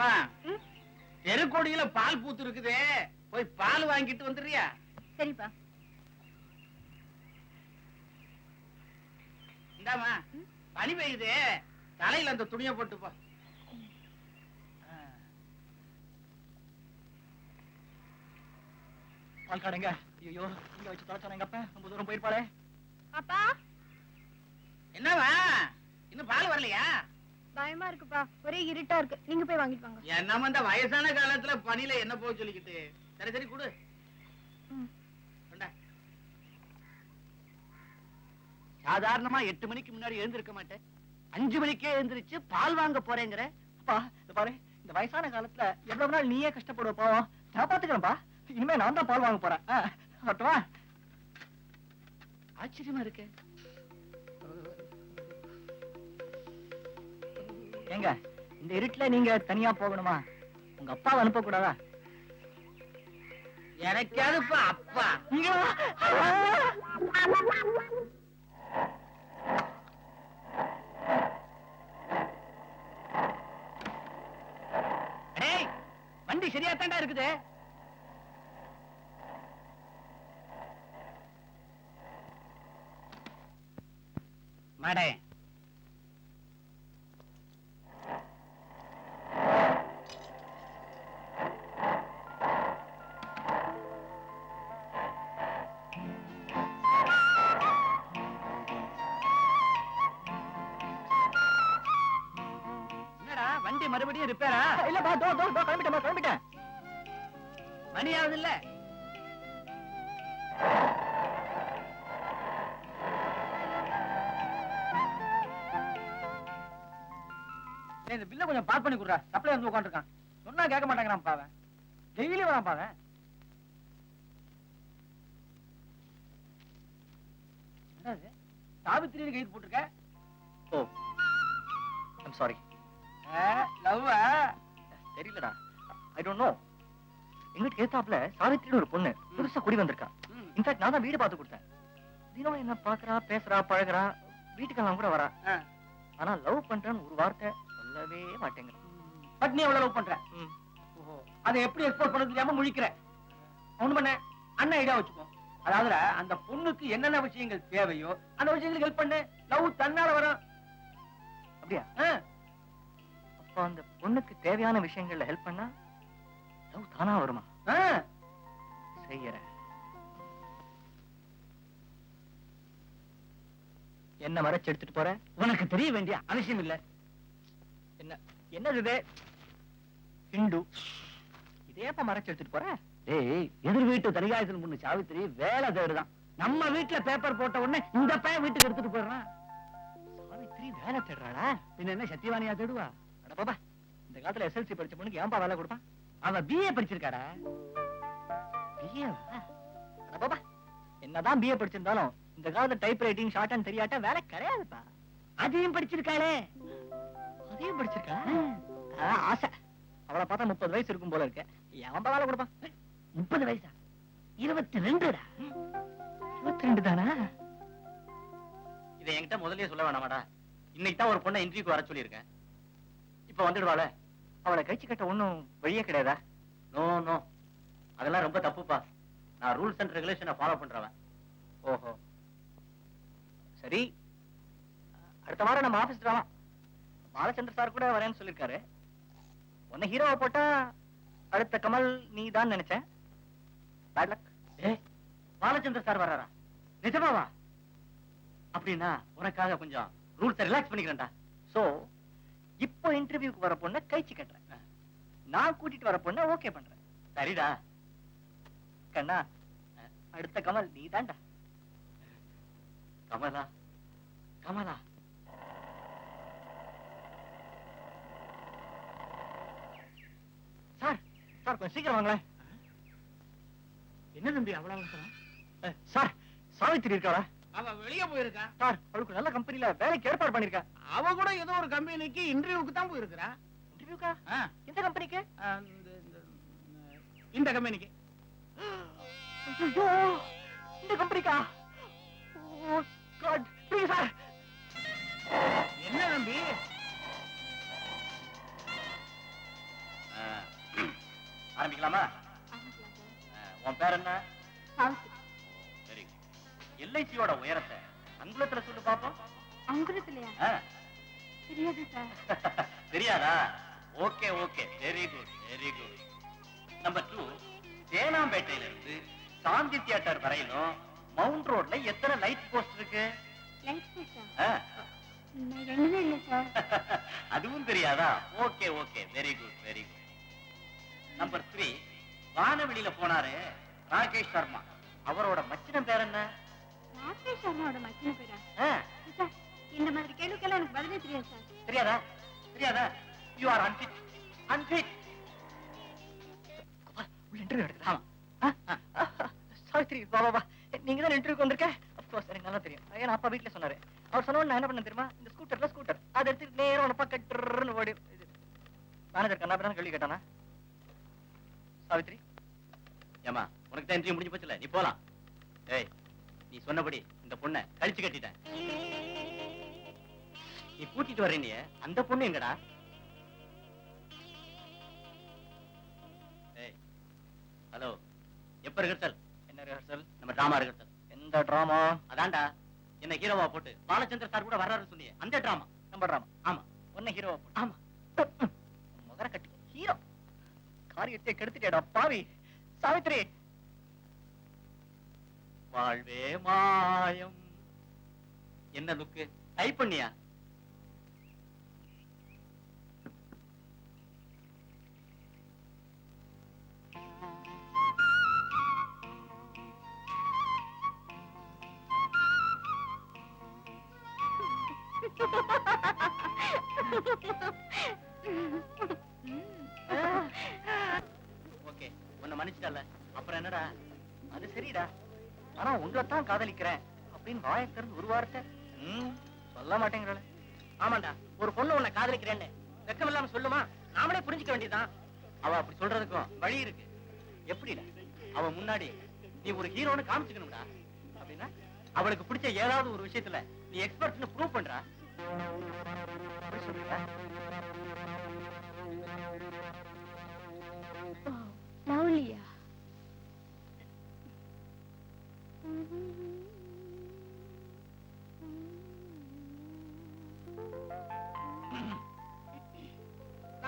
அம்மா? தெருக்கோடியில பால் பூத்து இருக்குதே. போய் பால் வாங்கிட்டு வந்துடுறியா? சரிப்பா. இந்தாமா? பனி பெய்யுதே. தலையில அந்த துணியை போட்டு போ. பால் காடுங்க. ஐயோ இங்க வச்சு தொலைச்சான எங்க அப்பா? ரொம்ப தூரம் போயிருப்பாளே. அப்பா. என்னவா இன்னும் பால் வரலையா? பயமா இருக்குப்பா. ஒரே இருட்டா இருக்கு. நீங்க போய் வாங்கிட்டு வாங்க. நம்ம இந்த வயசான காலத்துல பனியில என்ன போக சொல்லிக்கிட்டு. சரி சரி கொடு. சாதாரணமா எட்டு மணிக்கு முன்னாடி எழுந்திருக்க மாட்டேன். அஞ்சு மணிக்கே எழுந்திருச்சு பால் வாங்க போறேங்கிற. பாரு இந்த வயசான காலத்துல எவ்வளவு நாள் நீயே கஷ்டப்படுவ பாவம். நான் பாத்துக்கிறேன்ப்பா. இனிமே நான் தான் பால் வாங்க போறேன். ஆச்சரியமா இருக்கு. ஏங்க இந்த இருட்டுல நீங்க தனியா போகணுமா? உங்க அப்பாவை அனுப்ப கூடாதா எனக்காதுப்பா அப்பா. வண்டி சரியா தாண்டா இருக்குது. மேடம் மறுபடியும் ரிப்பேரா இல்லப்பா தோ தோ தோ கிளம்பிட்டேன் கிளம்பிட்டேன். மணி ஆகுது இல்ல? இந்த பில்ல கொஞ்சம் பாஸ் பண்ணி கொடுறா. சப்ளை வந்து உட்காந்துருக்கான். சொன்னா கேட்க மாட்டேங்கிறான் பாவன் டெய்லி வரான் பாவன் என்னது? சாவித்திரி கைது போட்டிருக்க? ஓ ஐம் சாரி லவ் தெரியலடா. ஐ டோன்ட் நோ எங்கிட்ட ஏத்தாப்புல சாவித்திரின்னு ஒரு பொண்ணு புதுசா குடி வந்திருக்கா. இன்ஃபேக்ட் நான் தான் வீடு பார்த்து கொடுத்தேன். தினம் என்ன பாக்குறா பேசுறா பழகுறா வீட்டுக்கெல்லாம் கூட வரா. ஆனா லவ் பண்றேன்னு ஒரு வார்த்தை சொல்லவே மாட்டேங்கிற பட் நீ எவ்வளவு லவ் பண்ற? அதை எப்படி எக்ஸ்போர்ட் பண்ண தெரியாம முழிக்கிற. ஒண்ணு பண்ண. அண்ணன் ஐடியா வச்சுக்கோ. அதாவது அந்த பொண்ணுக்கு என்னென்ன விஷயங்கள் தேவையோ அந்த விஷயங்களுக்கு ஹெல்ப் பண்ணு. லவ் தன்னால வரும். அப்படியா? அப்ப அந்த பொண்ணுக்கு தேவையான விஷயங்கள்ல ஹெல்ப் பண்ணா லவ் தானா வருமா. செய்யறேன். என்ன மறைச்சு எடுத்துட்டு போற? உனக்கு தெரிய வேண்டிய அவசியம் இல்ல. என்ன என்னது இது? இதேப்ப மறைச்சு எடுத்துட்டு போற? ஏய் எதிர் வீட்டு தனிகாயத்தில் பொண்ணு சாவித்திரி வேலை தேடுதான். நம்ம வீட்டுல பேப்பர் போட்ட உடனே இந்த பையன் வீட்டுக்கு எடுத்துட்டு போயிடுறான். சாவித்திரி வேலை தேடுறாளா? பின்ன என்ன சத்தியவானியா தேடுவா? அட பாபா இந்த காலத்துல எஸ்எல்சி படிச்ச பொண்ணுக்கு ஏன்பா வேலை கொடுப்பான் அவ பிஏ படிச்சிருக்காடா? பாபா என்னதான் பிஏ படிச்சிருந்தாலும் இந்த காலத்துல டைப் ரைட்டிங் ஷார்ட் அண்ட் தெரியாட்டா வேலை கிடையாதுப்பா. அதையும் படிச்சிருக்காளே. அதையும் படிச்சிருக்கா? ஆ, ஆசை. அவளை பார்த்தா முப்பது வயசு இருக்கும் போல இருக்கு. எவன்பா வேலை கொடுப்பான் முப்பது வயசா? இருபத்தி ரெண்டுடா இருபத்தி ரெண்டு தானா இதை என்கிட்ட முதல்லயே சொல்ல வேணாமாடா. இன்னைக்கு தான் ஒரு பொண்ணை இன்டர்வியூக்கு வர சொல்லியிருக்கேன். இப்ப வந்துடுவாள. அவளை கழிச்சு கட்ட ஒண்ணும் வழியே கிடையாதா? நோ நோ அதெல்லாம் ரொம்ப தப்புப்பா. நான் ரூல்ஸ் அண்ட் ரெகுலேஷனை ஃபாலோ பண்றவன். ஓஹோ. சரி. அடுத்த வாரம் நம்ம ஆபீஸ் வரலாம் பாலச்சந்திர சார் கூட வரேன்னு சொல்லிருக்காரு. உன்னை ஹீரோவை போட்டா அடுத்த கமல் நீ தான் நினைச்சேன். பேட் லக் ஏ பாலச்சந்திர சார் வர்றாரா? நிஜமாவா? அப்படின்னா உனக்காக கொஞ்சம் ரூல்ஸை ரிலாக்ஸ் பண்ணிக்கிறேன்டா. சோ இப்போ இன்டர்வியூக்கு வர பொண்ணை கைச்சு கட்டுறேன். நான் கூட்டிட்டு வர பொண்ணை ஓகே பண்றேன். சரிடா. கண்ணா அடுத்த கமல் நீ தான்டா கமலா கமலா. சார் சார் கொஞ்சம் சீக்கிரம் வாங்களேன். என்ன தம்பி அவ்வளவு சார் சாவித்திரி இருக்காளா? அவ வெளிய போயிருக்கா சார் அவளுக்கு நல்ல கம்பெனில வேலைக்கு ஏற்பாடு பண்ணிருக்கேன் அவ கூட ஏதோ ஒரு கம்பெனிக்கு இன்டர்வியூக்கு தான் போயிருக்கிறா இன்டர்வியூக்கா ஆ, எந்த கம்பெனிக்கு ஆ, இந்த- இந்த- இந்த கம்பெனிக்கு ஐயோ இந்த கம்பெனிக்கா ஓ காட் ப்ளீஸ் சார் என்ன தம்பி ஆரம்பிக்கலாமா உன் பேர் என்ன எல்ஐசியோட உயரத்தை அங்குலத்துல சொல்லு பாப்போம். அங்குலத்திலயா. தெரியாது சார். தெரியாதா? Okay okay. Very good very good number two தேனாம்பேட்டையில இருந்து சாந்தி தியேட்டர் வரையிலும் மவுண்ட் ரோட்ல எத்தனை லைட் போஸ்ட் இருக்கு? அதுவும் தெரியாதா? Okay okay. Very good very good number three வானவெளியில போனாரு ராகேஷ் சர்மா. அவரோட மச்சினம் பேர் என்ன? ராகேஷ் சர்மாவோட மச்சின பேரா? ஆ, சார் இந்த மாதிரி கேள்விக்கெல்லாம் எனக்கு பதிலே தெரியாது சார். தெரியாதா? தெரியாதா? You are unfit unfit interview எடுக்குதா ஆமா. சாவித்ரி வா வா வா. நீங்க தான் இன்டர்வியூக்கு வந்திருக்க அப்கோர்ஸ் எனக்கு நல்லா தெரியும். ஏன்னா அப்பா வீட்ல சொன்னாரு. அவர் சொன்ன நான் என்ன பண்ண தெரியுமா? இந்த ஸ்கூட்டர்ல ஸ்கூட்டர் அதை எடுத்துட்டு நேரம் உனப்பா கட்டுறன்னு ஓடி மேனேஜர் கண்ணா தான் கேள்வி கேட்டானா? சாவித்ரி? ஏமா உனக்கு தான் இன்டர்வியூ முடிஞ்சு போச்சுல. நீ போலாம். ஏய் நீ சொன்னபடி இந்த பொண்ணை கழிச்சு கட்டிட்டேன். நீ கூட்டிட்டு வர்ற நீ அந்த பொண்ணு எங்கடா? ஹலோ எப்ப ரிஹர்சல் என்ன ரிஹர்சல் நம்ம டிராமா ரிஹர்சல் எந்த ட்ராமா அதான்டா என்ன ஹீரோவா போட்டு பாலச்சந்தர் சார் கூட வர்றாரு சொன்னியே அந்த டிராமா நம்ம ட்ராமா ஆமா. ஒன்ன ஹீரோ ஆமா. முதல்ல கட்டி ஹீரோ காரியத்தை கெடுத்துட்டேடா பாவி. சாவித்ரி வாழ்வே மாயம். என்ன லுக்கு டைப் பண்ணியா? ஓகே உன்னை மன்னிச்சிட்டல. அப்புறம் என்னடா? அது சரிடா. ஆனா உங்களை தான் காதலிக்கிறேன் அப்படின்னு வாயை திறந்து ஒரு வார்த்தை. சொல்ல மாட்டேங்கிறாள். ஆமாண்டா ஒரு பொண்ணு உன்னை காதலிக்கிறேன்னு. வெக்கம் இல்லாம சொல்லுமா? நாமளே புரிஞ்சுக்க வேண்டியதுதான். அவ அப்படி சொல்றதுக்கும் வழி இருக்கு. எப்படிடா? அவ முன்னாடி நீ ஒரு ஹீரோன்னு காமிச்சுக்கணும்டா. அப்படின்னா அவளுக்கு பிடிச்ச ஏதாவது ஒரு விஷயத்துல நீ எக்ஸ்பர்ட்னு ப்ரூவ் பண்றா.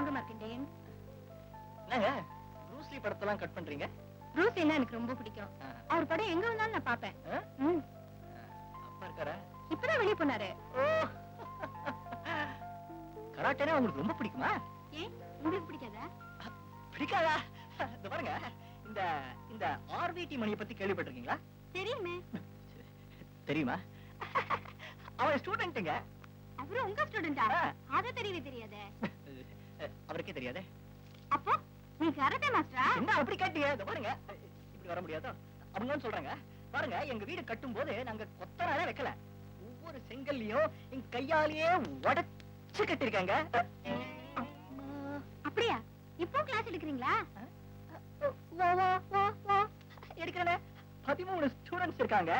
வாங்க மார்க்கண்டேயன் என்னங்க? ப்ரூஸ்லி படத்தெல்லாம் கட் பண்றீங்க? ப்ரூஸ் என்ன எனக்கு ரொம்ப பிடிக்கும். அவர் படம் எங்க வந்தாலும் நான் பாப்பேன் அப்பா இருக்காரா? இப்பதான் வெளியே போனாரு. கராட்டேனா உங்களுக்கு ரொம்ப பிடிக்குமா? ஏன்? உங்களுக்கு பிடிக்காதா? பிடிக்காதா? இந்த பாருங்க இந்த இந்த ஆர்விடி மணியை பத்தி கேள்விப்பட்டிருக்கீங்களா? தெரியுமே. தெரியுமா? அவன் ஸ்டூடெண்ட்டுங்க அவரும் உங்க ஸ்டூடெண்டா. அத தெரியவே தெரியாதே. அவருக்கே தெரியாதே? அப்போ நீ கராட்டே மாஸ்டரா? என்ன அப்படி கேட்டீங்க? இந்த பாருங்க. இப்படி வர முடியாதா? அப்படின்னு சொல்றாங்க. பாருங்க எங்க வீடு கட்டும் போது நாங்க கொத்தனாரே வைக்கல. ஒவ்வொரு செங்கல்லையும் எங்க கையாலேயே உடைச்சு கட்டிருக்காங்க அப்படியா? இப்போ கிளாஸ் எடுக்கிறீங்களா? எடுக்கிறேன். பதிமூணு ஸ்டூடெண்ட்ஸ் இருக்காங்க.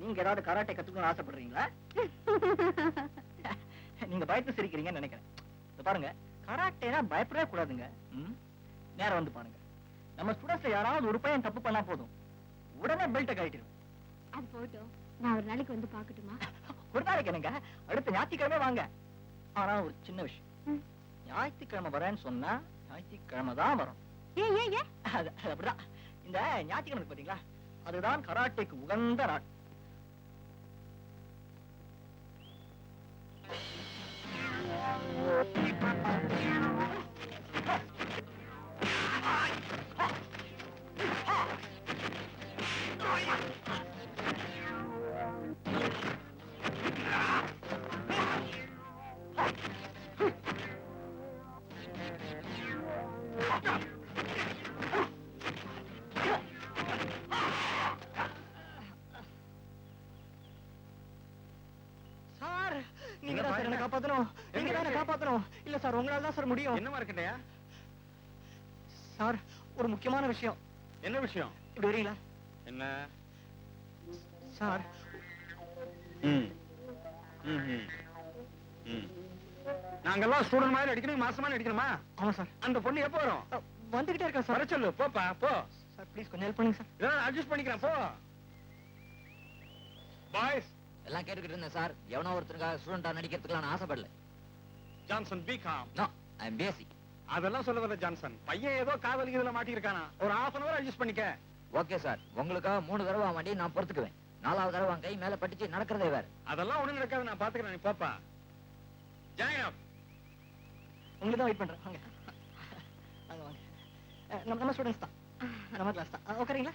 நீங்க ஏதாவது கராட்டே கத்துக்கணும்னு ஆசைப்படுறீங்களா? நீங்க பயத்து சிரிக்கிறீங்கன்னு நினைக்கிறேன். பாருங்க. கராட்டேனா பயப்படவே கூடாதுங்க. ம்? நேரா வந்து பாருங்க. நம்ம ஸ்டூடெண்ட்ஸ்ல யாராவது ஒரு பையன் தப்பு பண்ணா போதும். உடனே பெல்ட்டை கழட்டிடும் அது போட்டும் நான் ஒரு நாளைக்கு வந்து பாக்கட்டுமா ஒரு நாளைக்கு என்னங்க? அடுத்த ஞாயிற்றுக்கிழமை வாங்க. ஆனா ஒரு சின்ன விஷயம். ஞாயிற்றுக்கிழமை வரேன்னு சொன்னா ஞாயிற்றுக்கிழமை தான் வரும். ஏ ஏ ஏ அப்படிதான். இந்த ஞாயிற்றுக்கிழமை பாத்தீங்களா? அதுதான் கராட்டேக்கு உகந்த நாள். காப்பாத்தணும் நீங்க தான் காப்பாத்தணும். இல்ல சார் உங்களால தான் சார் முடியும். என்னமா இருக்கட்டையா? சார் ஒரு முக்கியமான விஷயம். என்ன விஷயம்? இப்படி வரீங்களா? என்ன? சார். நாங்கெல்லாம் ஸ்டூடெண்ட் மாதிரி அடிக்கணும் மாசமா அடிக்கணுமா? ஆமா சார். அந்த பொண்ணு எப்போ வரும்? வந்துகிட்டே இருக்கேன் சார். வர சொல்லு போப்பா போ. சார் ப்ளீஸ் கொஞ்சம் ஹெல்ப் பண்ணுங்க சார். இதெல்லாம் அட்ஜஸ்ட் பண்ணிக்கிறேன் போ. பாய்ஸ் எல்லாம் கேட்டுக்கிட்டு இருந்தேன் சார். எவனோ ஒருத்தருக்காக ஸ்டூடெண்டா நடிக்கிறதுக்குலாம் நான் ஆசைப்படல. Johnson BCom no I am பேசி அதெல்லாம் சொல்ல வரல ஜான்சன் பையன் ஏதோ காதல் இதுல மாட்டிருக்கானா ஒரு half அன் அவர் அட்ஜஸ்ட் பண்ணிக்க. ஓகே சார் உங்களுக்காக மூணு தடவை வண்டி நான் பொறுத்துக்குவேன். நாலாவது தடவை அவன் கை மேல பட்டுச்சு நடக்கிறதே வேற. அதெல்லாம் ஒண்ணும் நடக்காது நான் பாத்துக்கிறேன். நீ போப்பா. ஜாயின் உங்களுக்கு தான் வெயிட் பண்றேன். வாங்க. வாங்க நம்ம நம்ம ஸ்டூடெண்ட்ஸ் தான். நம்ம கிளாஸ் தான் அஹ், உட்காருங்களா?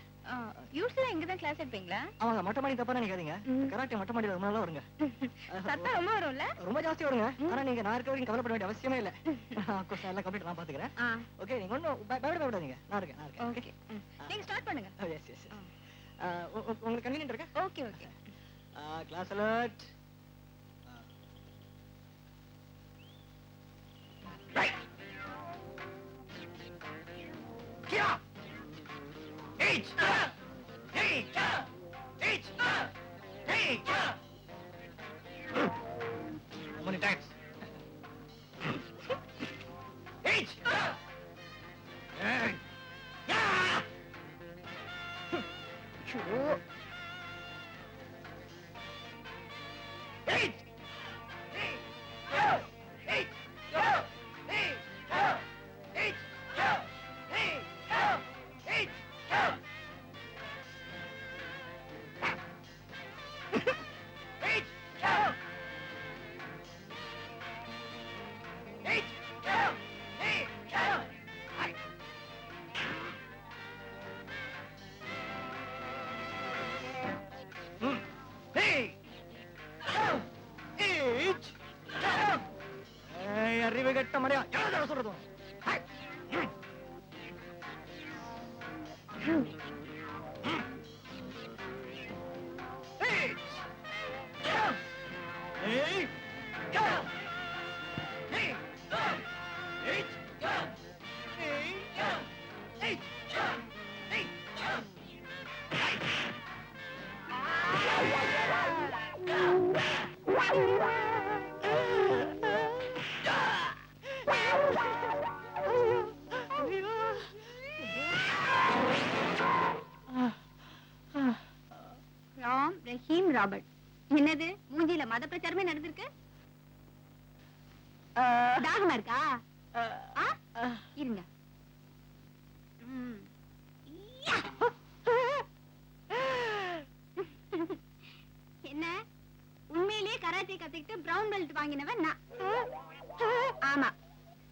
யூஸ்வலா இங்க தான் கிளாஸ் எடுப்பீங்களா? அவங்க மொட்டை மாடி தப்பா நினைக்காதீங்க. கராட்டே மொட்டை மாடியில் ரொம்ப நாளா வருங்க. சத்தம் ரொம்ப வரும்ல? ரொம்ப ஜாஸ்தி வருங்க. ஆனா நீங்க நான் இருக்க வரைக்கும் கவலைப்பட வேண்டிய அவசியமே இல்ல. கோர்ஸ் எல்லாம் கம்ப்ளீட் நான் பாத்துக்கிறேன். ஆ. ஓகே நீங்க ஒன்றும் பயப்பட பயப்படாதீங்க. நான் இருக்கேன் நான் இருக்கேன். ஓகே நீங்க ஸ்டார்ட் பண்ணுங்க. எஸ் எஸ் உங்களுக்கு கன்வீனியன்ட் இருக்கா? Okay okay class alert Teach! Teach! Teach! Teach! How many times? Teach! Yeah! Sure. Rahim Robert. என்னது? மூஞ்சில மத பிரச்சாரமே நடந்திருக்கு தாகமா இருக்கா? ஆ? இருங்க! என்ன? உண்மையிலேயே கராத்தே கத்துக்கிட்டு பிரவுன் பெல்ட் வாங்கினவன் நான். ஆமா.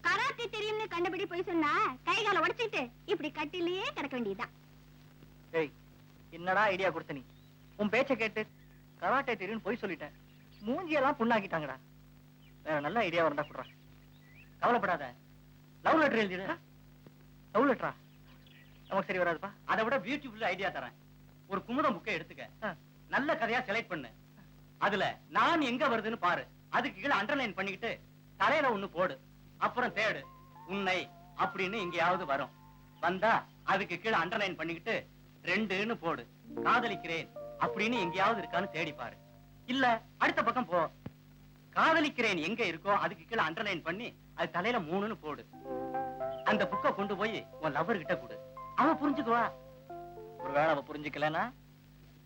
கராத்தே தெரியும்னு கண்டபடி போய் சொன்னா கை காலை உடைச்சிட்டு இப்படி கட்டிலேயே கிடக்க வேண்டியதுதான். என்னடா ஐடியா கொடுத்த நீ? உன் பேச்ச கேட்டு கராட்டே தெரியும் போய் சொல்லிட்டேன். மூஞ்சியெல்லாம் புண்ணாக்கிட்டாங்கடா. வேற நல்ல ஐடியா இருந்தா குடுறா. கவலைப்படாத. லவ் லெட்டர் எழுதிடு லவ் லெட்டரா நமக்கு சரி வராதுப்பா. அதை விட பியூட்டிஃபுல் ஐடியா தரேன். ஒரு குமுதம் புக்கை எடுத்துக்க. நல்ல கதையா செலக்ட் பண்ணு. அதுல நான் எங்க வருதுன்னு பாரு. அதுக்கு கீழே அண்டர்லைன் பண்ணிக்கிட்டு தலையில ஒண்ணு போடு. அப்புறம் தேடு. உன்னை அப்படின்னு எங்கேயாவது வரும். வந்தா அதுக்கு கீழே அண்டர்லைன் பண்ணிக்கிட்டு ரெண்டுன்னு போடு. காதலிக்கிறேன். அப்படின்னு எங்கேயாவது இருக்கான்னு தேடி பாரு. இல்ல அடுத்த பக்கம் போ. காதலிக்கிறேன் எங்க இருக்கோ அதுக்கு கீழே அண்டர்லைன் பண்ணி அது தலையில மூணுன்னு போடு. அந்த புக்கை கொண்டு போய் உன் லவர் கிட்ட கொடு. அவ புரிஞ்சுக்குவா? ஒருவேளை அவ புரிஞ்சுக்கலன்னா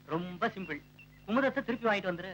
ரொம்ப சிம்பிள் குமுதத்தை திருப்பி வாங்கிட்டு வந்துரு.